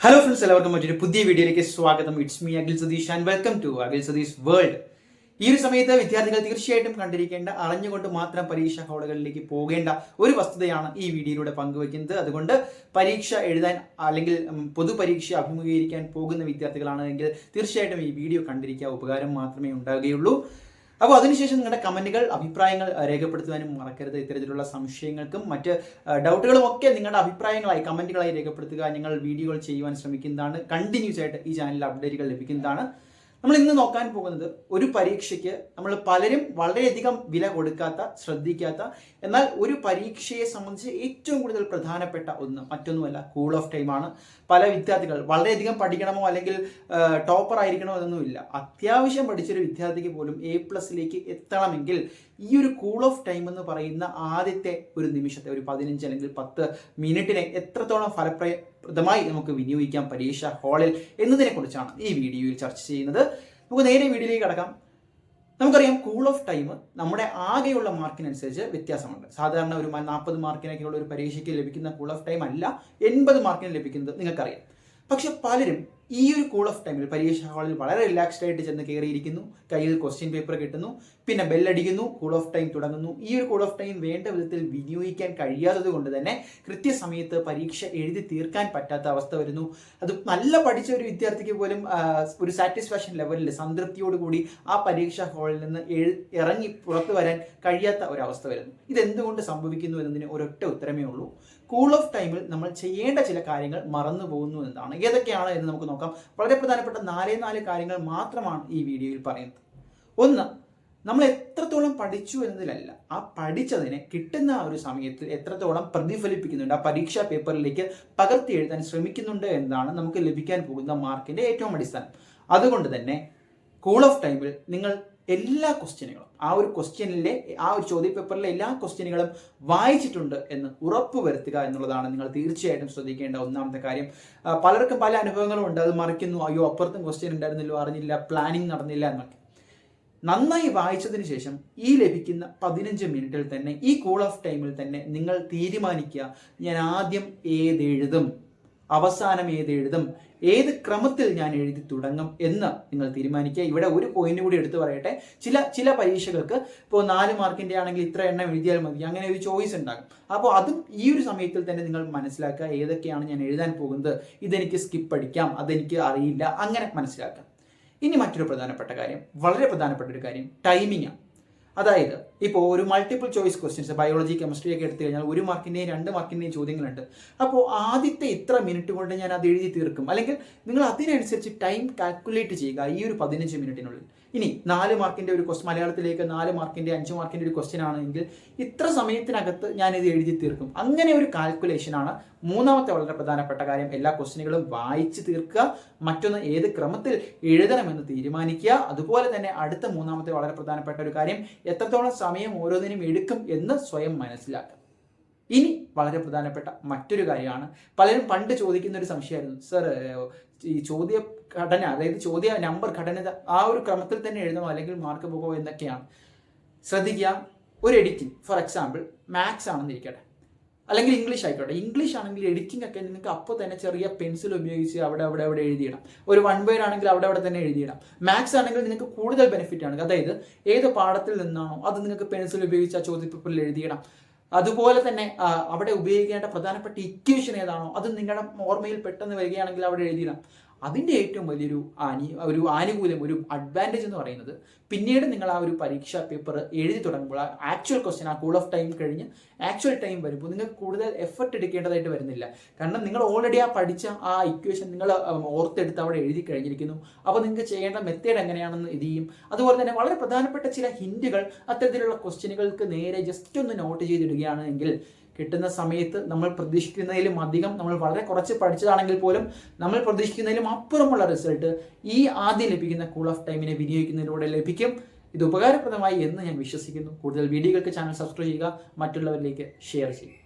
Hello friends എല്ലാവർക്കും മറ്റൊരു പുതിയ വീഡിയോയിലേക്ക് സ്വാഗതം. It's me Akhil Satheesh and welcome to Akhil Satheesh world ഈ ഒരു സമയത്ത് വിദ്യാർത്ഥികൾ തീർച്ചയായിട്ടും കണ്ടിരിക്കേണ്ട അറിഞ്ഞുകൊണ്ട് മാത്രം പരീക്ഷാ ഹാളുകളിലേക്ക് പോകേണ്ട ഒരു വസ്തുതയാണ് ഈ വീഡിയോയിലൂടെ പങ്കുവയ്ക്കുന്നത്. അതുകൊണ്ട് പരീക്ഷ എഴുതാൻ അല്ലെങ്കിൽ പൊതുപരീക്ഷ അഭിമുഖീകരിക്കാൻ പോകുന്ന വിദ്യാർത്ഥികളാണെങ്കിൽ തീർച്ചയായിട്ടും ഈ വീഡിയോ കണ്ടിരിക്കുക ഉപകാരം മാത്രമേ ഉണ്ടാവുകയുള്ളൂ അപ്പോൾ അതിനുശേഷം നിങ്ങളുടെ കമന്റുകൾ അഭിപ്രായങ്ങൾ രേഖപ്പെടുത്തുവാനും മറക്കരുത്. ഇത്തരത്തിലുള്ള സംശയങ്ങൾക്കും മറ്റ് ഡൗട്ടുകളും ഒക്കെ നിങ്ങളുടെ അഭിപ്രായങ്ങളായി കമന്റുകളായി രേഖപ്പെടുത്തുക ഞങ്ങൾ വീഡിയോകൾ ചെയ്യുവാൻ ശ്രമിക്കുന്നതാണ് കണ്ടിന്യൂസ് ആയിട്ട് ഈ ചാനലിൽ അപ്ഡേറ്റുകൾ ലഭിക്കുന്നതാണ്. നമ്മൾ ഇന്ന് നോക്കാൻ പോകുന്നത് ഒരു പരീക്ഷയ്ക്ക് നമ്മൾ പലരും വളരെയധികം വില കൊടുക്കാത്ത ശ്രദ്ധിക്കാത്ത എന്നാൽ ഒരു പരീക്ഷയെ സംബന്ധിച്ച് ഏറ്റവും കൂടുതൽ പ്രധാനപ്പെട്ട ഒന്ന് മറ്റൊന്നുമല്ല കൂൾ ഓഫ് ടൈമാണ് പല വിദ്യാർത്ഥികൾ വളരെയധികം പഠിക്കണമോ അല്ലെങ്കിൽ ടോപ്പർ ആയിരിക്കണമോ എന്നൊന്നുമില്ല. അത്യാവശ്യം പഠിച്ചൊരു വിദ്യാർത്ഥിക്ക് പോലും എ പ്ലസിലേക്ക് എത്തണമെങ്കിൽ ഈ ഒരു കൂൾ ഓഫ് ടൈം എന്ന് പറയുന്ന ആദ്യത്തെ ഒരു നിമിഷത്തെ ഒരു പതിനഞ്ച് അല്ലെങ്കിൽ പത്ത് മിനിറ്റിനെ എത്രത്തോളം ഫലപ്രദമായി നമുക്ക് വിനിയോഗിക്കാം പരീക്ഷ ഹാളിൽ എന്നതിനെ കുറിച്ചാണ് ഈ വീഡിയോയിൽ ചർച്ച ചെയ്യുന്നത്. നമുക്ക് നേരെ വീഡിയോയിലേക്ക് കടക്കാം. നമുക്കറിയാം കൂൾ ഓഫ് ടൈം നമ്മുടെ ആകെയുള്ള മാർക്കിനനുസരിച്ച് വ്യത്യാസമുണ്ട്. സാധാരണ ഒരു നാൽപ്പത് മാർക്കിനൊക്കെയുള്ള ഒരു പരീക്ഷയ്ക്ക് ലഭിക്കുന്ന കൂൾ ഓഫ് ടൈം അല്ല എൺപത് മാർക്കിന് ലഭിക്കുന്നത് നിങ്ങൾക്കറിയാം. പക്ഷെ പലരും ഈ ഒരു കൂൾ ഓഫ് ടൈമിൽ പരീക്ഷ ഹാളിൽ വളരെ റിലാക്സ്ഡ് ആയിട്ട് ചെന്ന് കയറിയിരിക്കുന്നു കയ്യിൽ ക്വസ്റ്റ്യൻ പേപ്പർ കിട്ടുന്നു. പിന്നെ ബെല്ലടിക്കുന്നു കൂൾ ഓഫ് ടൈം തുടങ്ങുന്നു. ഈ ഒരു കൂൾ ഓഫ് ടൈം വേണ്ട വിധത്തിൽ വിനിയോഗിക്കാൻ കഴിയാത്തത് കൊണ്ട് തന്നെ കൃത്യസമയത്ത് പരീക്ഷ എഴുതി തീർക്കാൻ പറ്റാത്ത അവസ്ഥ വരുന്നു. അത് നല്ല പഠിച്ച ഒരു വിദ്യാർത്ഥിക്ക് പോലും ഒരു സാറ്റിസ്ഫാക്ഷൻ ലെവലിൽ സംതൃപ്തിയോടുകൂടി ആ പരീക്ഷാ ഹാളിൽ നിന്ന് ഇറങ്ങി പുറത്തു വരാൻ കഴിയാത്ത ഒരവസ്ഥ വരുന്നു. ഇതെന്തുകൊണ്ട് സംഭവിക്കുന്നു എന്നതിന് ഒരൊറ്റ ഉത്തരമേ ഉള്ളൂ. കൂൾ ഓഫ് ടൈമിൽ നമ്മൾ ചെയ്യേണ്ട ചില കാര്യങ്ങൾ മറന്നു പോകുന്നു എന്നതാണ്. ഏതൊക്കെയാണ് എന്ന് നമുക്ക് നോക്കാം. വളരെ പ്രധാനപ്പെട്ട നാലേ നാല് കാര്യങ്ങൾ മാത്രമാണ് ഈ വീഡിയോയിൽ പറയുന്നത്. ഒന്ന് നമ്മൾ എത്രത്തോളം പഠിച്ചു എന്നതിലല്ല ആ പഠിച്ചതിനെ കിട്ടുന്ന ആ ഒരു സമയത്ത് എത്രത്തോളം പ്രതിഫലിപ്പിക്കുന്നുണ്ട് ആ പരീക്ഷാ പേപ്പറിലേക്ക് പകർത്തി എഴുതാൻ ശ്രമിക്കുന്നുണ്ട് എന്നതാണ് നമുക്ക് ലഭിക്കാൻ പോകുന്ന മാർക്കിന്റെ ഏറ്റവും അടിസ്ഥാനം. അതുകൊണ്ട് തന്നെ കൂൾ ഓഫ് ടൈമിൽ നിങ്ങൾ എല്ലാ ക്വസ്റ്റ്യനുകളും ആ ഒരു ക്വസ്റ്റ്യനിലെ ആ ഒരു ചോദ്യ പേപ്പറിലെ എല്ലാ ക്വസ്റ്റ്യനുകളും വായിച്ചിട്ടുണ്ട് എന്ന് ഉറപ്പ് വരുത്തുക എന്നുള്ളതാണ് നിങ്ങൾ തീർച്ചയായിട്ടും ശ്രദ്ധിക്കേണ്ട ഒന്നാമത്തെ കാര്യം. പലർക്കും പല അനുഭവങ്ങളും ഉണ്ട്. അത് മറിക്കുന്നു അയ്യോ അപ്പുറത്തും ക്വസ്റ്റ്യൻ ഉണ്ടായിരുന്നല്ലോ അറിഞ്ഞില്ല പ്ലാനിങ് നടന്നില്ല എന്നൊക്കെ. നന്നായി വായിച്ചതിന് ശേഷം ഈ ലഭിക്കുന്ന പതിനഞ്ച് മിനിറ്റിൽ തന്നെ ഈ കൂൾ ഓഫ് ടൈമിൽ തന്നെ നിങ്ങൾ തീരുമാനിക്കുക ഞാൻ ആദ്യം ഏതെഴുതും? അവസാനം ഏത് എഴുതും? ഏത് ക്രമത്തിൽ ഞാൻ എഴുതി തുടങ്ങും എന്ന് നിങ്ങൾ തീരുമാനിക്കുക. ഇവിടെ ഒരു പോയിന്റ് കൂടി എടുത്തു പറയട്ടെ. ചില ചില പരീക്ഷകൾക്ക് ഇപ്പോൾ നാല് മാർക്കിന്റെ ആണെങ്കിൽ ഇത്ര എണ്ണം എഴുതിയാൽ മതി. അങ്ങനെ ഒരു ചോയ്സ് ഉണ്ടാകും. അപ്പോൾ അതും ഈ ഒരു സമയത്തിൽ തന്നെ നിങ്ങൾ മനസ്സിലാക്കുക ഏതൊക്കെയാണ് ഞാൻ എഴുതാൻ പോകുന്നത്. ഇതെനിക്ക് സ്കിപ്പ് അടിക്കാം അതെനിക്ക് അറിയില്ല. അങ്ങനെ മനസ്സിലാക്കാം. ഇനി മറ്റൊരു പ്രധാനപ്പെട്ട കാര്യം. വളരെ പ്രധാനപ്പെട്ട ഒരു കാര്യം. ടൈമിംഗ് അതായത് ഇപ്പോൾ ഒരു multiple choice questions biology chemistry ഒക്കെ എടുത്തു കഴിഞ്ഞാൽ ഒരു മാർക്കിന്റെയും രണ്ട് മാർക്കിന്റെയും ചോദ്യങ്ങളുണ്ട്. അപ്പോൾ ആദ്യത്തെ ഇത്ര മിനിറ്റ് കൊണ്ട് ഞാൻ അത് എഴുതി തീർക്കും. അല്ലെങ്കിൽ നിങ്ങൾ അതിനനുസരിച്ച് ടൈം കാൽക്കുലേറ്റ് ചെയ്യുക ഈ ഒരു പതിനഞ്ച് മിനിറ്റിനുള്ളിൽ ഇനി നാല് മാർക്കിന്റെ ഒരു ക്വസ്റ്റ് മലയാളത്തിലേക്ക് നാല് മാർക്കിന്റെ അഞ്ച് മാർക്കിന്റെ ഒരു ക്വസ്റ്റ്യൻ ആണെങ്കിൽ ഇത്ര സമയത്തിനകത്ത് ഇത് എഴുതി തീർക്കും. അങ്ങനെ ഒരു കാൽക്കുലേഷനാണ് മൂന്നാമത്തെ വളരെ പ്രധാനപ്പെട്ട കാര്യം. എല്ലാ ക്വസ്റ്റ്യനുകളും വായിച്ച് തീർക്കുക മറ്റൊന്ന് ഏത് ക്രമത്തിൽ എഴുതണമെന്ന് തീരുമാനിക്കുക. അതുപോലെ തന്നെ അടുത്ത മൂന്നാമത്തെ വളരെ പ്രധാനപ്പെട്ട ഒരു കാര്യം എത്രത്തോളം സമയം ഓരോന്നിനും എടുക്കും എന്ന് സ്വയം മനസ്സിലാക്കുക. ഇനി വളരെ പ്രധാനപ്പെട്ട മറ്റൊരു കാര്യമാണ്. പലരും പണ്ട് ചോദിക്കുന്ന ഒരു സംശയമായിരുന്നു. സർ ഈ ചോദ്യ ഘടന അതായത് ചോദ്യ നമ്പർ ഘടന ആ ഒരു ക്രമത്തിൽ തന്നെ എഴുതണോ അല്ലെങ്കിൽ മാർക്ക് പോകുമോ എന്നൊക്കെയാണ്. ശ്രദ്ധിക്കുക. ഒരു എഡിറ്റിംഗ് ഫോർ എക്സാമ്പിൾ മാത്സ് ആണെന്ന് ഇരിക്കട്ടെ അല്ലെങ്കിൽ ഇംഗ്ലീഷ് ആയിക്കോട്ടെ. ഇംഗ്ലീഷ് ആണെങ്കിൽ എഡിറ്റിംഗ് ഒക്കെ നിങ്ങൾക്ക് അപ്പോൾ തന്നെ ചെറിയ പെൻസിൽ ഉപയോഗിച്ച് അവിടെ അവിടെ അവിടെ എഴുതിയിടാം. ഒരു വൺ വേർഡ് ആണെങ്കിൽ അവിടെ അവിടെ തന്നെ എഴുതിയിടാം. മാത്സ് ആണെങ്കിൽ നിങ്ങൾക്ക് കൂടുതൽ ബെനിഫിറ്റ് ആണ്. അതായത് ഏത് പാഠത്തിൽ നിന്നാണോ അത് നിങ്ങൾക്ക് പെൻസിൽ ഉപയോഗിച്ച് ആ ചോദ്യപേപ്പറിൽ എഴുതിയിടാം. അതുപോലെ തന്നെ അവിടെ ഉപയോഗിക്കേണ്ട പ്രധാനപ്പെട്ട ഇക്വേഷൻ ഏതാണോ അത് നിങ്ങളുടെ ഓർമ്മയിൽ പെട്ടെന്ന് വരികയാണെങ്കിൽ അവിടെ എഴുതിയിടാം. അതിന്റെ ഏറ്റവും വലിയൊരു ആനി ഒരു ആനുകൂല്യം ഒരു അഡ്വാന്റേജ് എന്ന് പറയുന്നത് പിന്നീട് നിങ്ങൾ ആ ഒരു പരീക്ഷാ പേപ്പർ എഴുതി തുടങ്ങുമ്പോൾ ആക്ച്വൽ ക്വസ്റ്റ്യൻ ആ കൂൾ ഓഫ് ടൈം കഴിഞ്ഞ് ആക്ച്വൽ ടൈം വരുമ്പോൾ നിങ്ങൾക്ക് കൂടുതൽ എഫർട്ട് എടുക്കേണ്ടതായിട്ട് വരുന്നില്ല. കാരണം നിങ്ങൾ ഓൾറെഡി ആ പഠിച്ച ആ ഇക്വേഷൻ നിങ്ങൾ ഓർത്തെടുത്ത് അവിടെ എഴുതി കഴിഞ്ഞിരിക്കുന്നു. അപ്പോൾ നിങ്ങൾക്ക് ചെയ്യേണ്ട മെത്തേഡ് എങ്ങനെയാണെന്ന് ഇത് ചെയ്യും. അതുപോലെ തന്നെ വളരെ പ്രധാനപ്പെട്ട ചില ഹിൻഡുകൾ അത്തരത്തിലുള്ള ക്വസ്റ്റ്യനുകൾക്ക് നേരെ ജസ്റ്റ് ഒന്ന് നോട്ട് ചെയ്തിടുകയാണെങ്കിൽ കിട്ടുന്ന സമയത്ത് നമ്മൾ പ്രതീക്ഷിക്കുന്നതിലും അധികം നമ്മൾ വളരെ കുറച്ച് പഠിച്ചതാണെങ്കിൽ പോലും നമ്മൾ പ്രതീക്ഷിക്കുന്നതിലും അപ്പുറമുള്ള റിസൾട്ട് ഈ ആദ്യം ലഭിക്കുന്ന കൂൾ ഓഫ് ടൈമിനെ വിനിയോഗിക്കുന്നതിലൂടെ ലഭിക്കും. ഇത് ഉപകാരപ്രദമായി എന്ന് ഞാൻ വിശ്വസിക്കുന്നു. കൂടുതൽ വീഡിയോകൾക്ക് ചാനൽ സബ്സ്ക്രൈബ് ചെയ്യുക. മറ്റുള്ളവരിലേക്ക് ഷെയർ ചെയ്യുക.